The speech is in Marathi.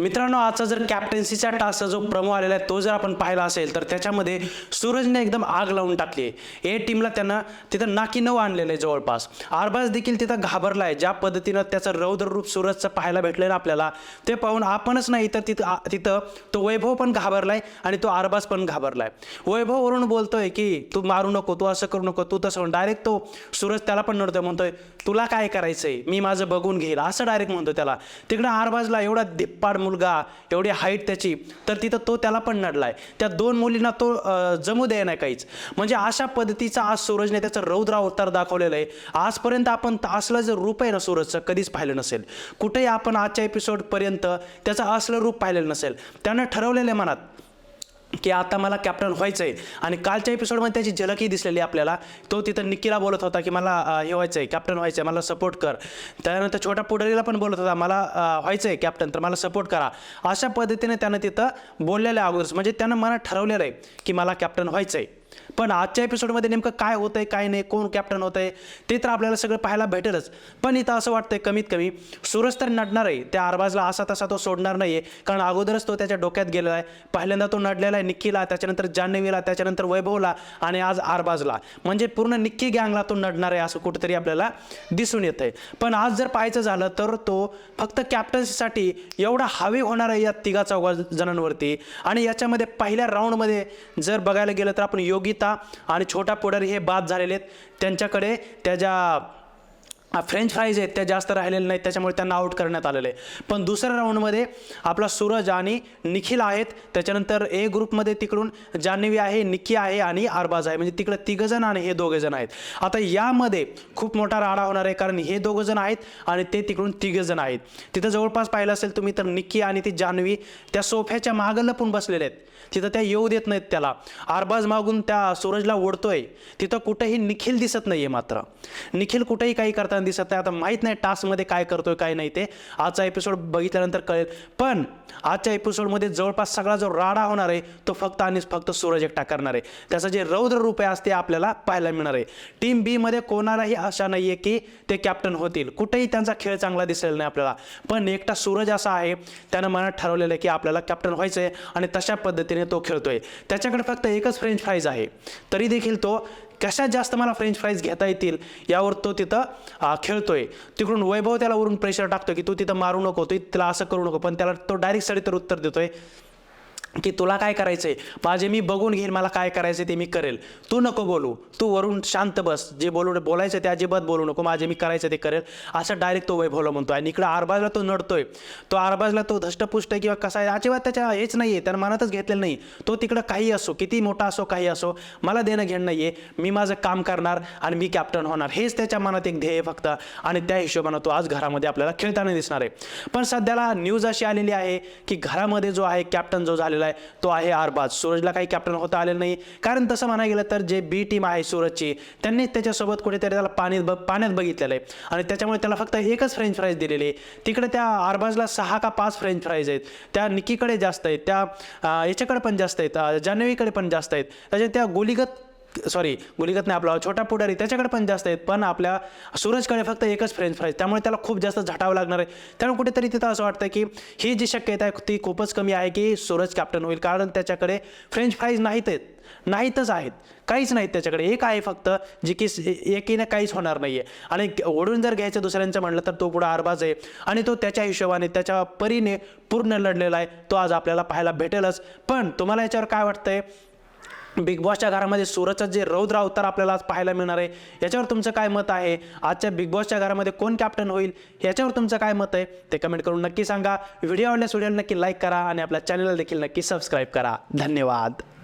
मित्रांनो आजचा जर कॅप्टन्सीचा टास्कचा जो प्रमो आलेला आहे तो जर आपण पाहिला असेल तर त्याच्यामध्ये सूरजने एकदम आग लावून टाकली आहे. ए टीमला त्यांना तिथं नाकी नऊ आणलेलं आहे जवळपास. आरबाज देखील तिथं घाबरला आहे. ज्या पद्धतीनं त्याचं रौद्र रूप सूरजचं पाहायला भेटलं ना आपल्याला ते पाहून आपणच नाही तर तिथं तिथं तो वैभव पण घाबरला आहे आणि तो आरबाज पण घाबरला आहे वैभववरून बोलतोय की तू मारू नको तू असं करू नको तू तसं डायरेक्ट तो सूरज त्याला पण नडतोय म्हणतोय तुला काय करायचंय? मी माझं बघून घेईल. असं डायरेक्ट म्हणतो त्याला. तिकडं आरबाजला एवढा धिप्पाड मुलगा एवढी हाईट त्याची तर तिथं तो त्याला पण नडलाय. त्या दोन मुलींना तो जमू द्याय नाही काहीच. म्हणजे अशा पद्धतीचा आज सूरजने त्याचं रौद्र अवतार दाखवलेलं आहे. आजपर्यंत आपण असलं जर रूप आहे ना सूरजचं कधीच पाहिलं नसेल. कुठेही आपण आजच्या एपिसोडपर्यंत त्याचं असलं रूप पाहिलेलं नसेल. त्यानं ठरवलेलं आहे मनात की आता मला कॅप्टन व्हायचं आहे आणि कालच्या एपिसोडमध्ये त्याची झलकही दिसलेली आपल्याला. तो तिथं निक्कीला बोलत होता की मला हे व्हायचं आहे कॅप्टन व्हायचं आहे मला सपोर्ट कर. त्यानंतर छोट्या पुढारीला पण बोलत होता मला व्हायचं आहे कॅप्टन तर मला सपोर्ट करा. अशा पद्धतीने त्यानं तिथं बोललेलं आहे अगोदरच म्हणजे त्यानं मनात ठरवलेलं आहे की मला कॅप्टन व्हायचं आहे पण आजच्या एपिसोडमध्ये नेमकं काय होतं आहे काय नाही कोण कॅप्टन होत आहे ते तर आपल्याला सगळं पाहायला भेटेलच. पण इथं असं वाटतंय कमीत कमी सूरज तर नडणार आहे. त्या आरबाजला असा तसा तो सोडणार नाही आहे कारण अगोदरच तो त्याच्या डोक्यात गेलेला आहे. पहिल्यांदा तो नडलेला आहे निक्कीला त्याच्यानंतर जान्हवीला त्याच्यानंतर वैभवला आणि आज आरबाजला. म्हणजे पूर्ण निक्की गँगला तो नडणार आहे असं कुठेतरी आपल्याला दिसून येत आहे पण आज जर पाहायचं झालं तर तो फक्त कॅप्टन्सीसाठी एवढा हावी होणार आहे या तिघा चौघा जणांवरती. आणि याच्यामध्ये पहिल्या राऊंडमध्ये जर बघायला गेलं तर आपण योग योगिता आणि छोटा पुढारी हे बाद झालेले आहेत. त्यांच्याकडे त्याच्या फ्रेंच फ्राईज आहेत त्या जास्त राहिलेल्या नाहीत त्याच्यामुळे त्यांना आउट करण्यात आलेलं आहे. पण दुसऱ्या राऊंडमध्ये आपला सूरज आणि निखिल आहेत त्याच्यानंतर ए ग्रुपमध्ये तिकडून जान्हवी आहे निक्की आहे आणि अरबाज आहे. म्हणजे तिकडं तिघंजण आणि हे दोघंजण आहेत. आता यामध्ये खूप मोठा राडा होणार आहे कारण हे दोघंजण आहेत आणि ते तिकडून तिघंजण आहेत. तिथं जवळपास पाहिलं असेल तुम्ही तर निक्की आणि ती जान्हवी त्या सोफ्याच्या मागं लपून बसलेले आहेत. तिथं त्या येऊ देत नाहीत त्याला. अरबाज मागून त्या सूरजला ओढतोय. तिथं कुठेही निखिल दिसत नाही आहे मात्र. निखिल कुठेही काही करताना दिसत नाही. आता माहीत नाही टास्कमध्ये काय करतोय काय नाही ते. आजचा एपिसोड बघितल्यानंतर कळेल. पण आजच्या एपिसोडमध्ये जवळपास सगळा जो राडा होणार आहे तो फक्त आणि फक्त सूरज एकटा करणार आहे. त्याचं जे रौद्र रूप आहे असते ते आपल्याला पाहायला मिळणार आहे. टीम बीमध्ये कोणालाही आशा नाही आहे की ते कॅप्टन होतील. कुठेही त्यांचा खेळ चांगला दिसेल नाही आपल्याला. पण एकटा सूरज असा आहे त्यानं मनात ठरवलेलं आहे की आपल्याला कॅप्टन व्हायचं आहे आणि तशा पद्धतीने तो खेळतोय. त्याच्याकडे फक्त एकच फ्रेंच फ्राईज आहे. तरी देखील तो कशात जास्त मला फ्रेंच फ्राईज घेता येतील यावर तो तिथं खेळतोय. तिकडून वैभव त्याला वरून प्रेशर टाकतो की तू तिथं मारू नको तू तिला असं करू नको पण त्याला तो डायरेक्ट सरी तर उत्तर देतोय. की तुला काय करायचं आहे माझे मी बघून घेईन मला काय करायचं ते मी करेल. तू नको बोलू. तू वरून शांत बस. जे बोलू बोलायचं ते अजिबात बोलू नको. माझे मी करायचं ते करेल. असं डायरेक्ट तो वैभवला म्हणतो आणि इकडं आरबाजला तो नडतोय. तो आरबाजला तो धष्टपुष्ट आहे किंवा कसा आहे अजिबात त्याच्या हेच नाही आहे त्यानं मनातच घेतलेलं नाही. तो तिकडं काही असो किती मोठा असो काही असो मला देणं घेणं नाही आहे मी माझं काम करणार आणि मी कॅप्टन होणार. हेच त्याच्या मनात एक ध्येय फक्त. आणि त्या हिशोबानं तो आज घरामध्ये आपल्याला खेळताना दिसणार आहे. पण सध्याला न्यूज अशी आलेली आहे की घरामध्ये जो आहे कॅप्टन जो झालेला आहे तो आहे आरबाज. सूरजला काही कॅप्टन होता आलेलं नाही कारण तसं म्हणायला गेलं तर जे बी टीम आहे सूरजची त्यांनी त्याच्यासोबत कुठेतरी त्याला पाणी ब पाण्यात बघितलेलं आहे. आणि त्याच्यामुळे त्याला फक्त एकच फ्रेंच फ्राईज दिलेली आहे. तिकडे त्या आरबाजला सहा का पाच फ्रेंच फ्राईज आहेत. त्या निकीकडे जास्त आहेत. त्या याच्याकडे पण जास्त आहेत. जान्हवीकडे पण जास्त आहेत. त्याच्या त्या गोलीगत सॉरी गुलिगत नाही आपला छोटा पुढारी त्याच्याकडे पण जास्त आहेत पण आपल्या सूरजकडे फक्त एकच फ्रेंच फ्राईज त्यामुळे त्याला खूप जास्त झटावं लागणार आहे. त्यामुळे कुठेतरी तिथं असं वाटतं की ही जी शक्यता आहे ती खूपच कमी आहे की सूरज कॅप्टन होईल कारण त्याच्याकडे फ्रेंच फ्राईज नाहीत आहेत नाहीतच आहेत काहीच नाहीत त्याच्याकडे. एक आहे फक्त जी की एकीने काहीच होणार नाही आहे आणि ओढून जर घ्यायचं दुसऱ्यांचं म्हणलं तर तो पुढं आरबाज आहे. आणि तो त्याच्या हिशोबाने त्याच्या परीने पूर्ण लढलेला आहे तो आज आपल्याला पाहायला भेटेलच. पण तुम्हाला याच्यावर काय वाटतंय? बिग बॉसच्या घरामध्ये सूरजचं जे रौद्र अवतार आपल्याला आज पाहायला मिळणार आहे याच्यावर तुमचं काय मत आहे? आजच्या बिग बॉसच्या घरामध्ये कोण कॅप्टन होईल? याच्यावर तुमचं काय मत आहे? ते कमेंट करून नक्की सांगा. व्हिडिओ आवडल्यास व्हिडिओला नक्की लाईक करा आणि आपल्या चॅनलला देखील नक्की सबस्क्राईब करा. धन्यवाद.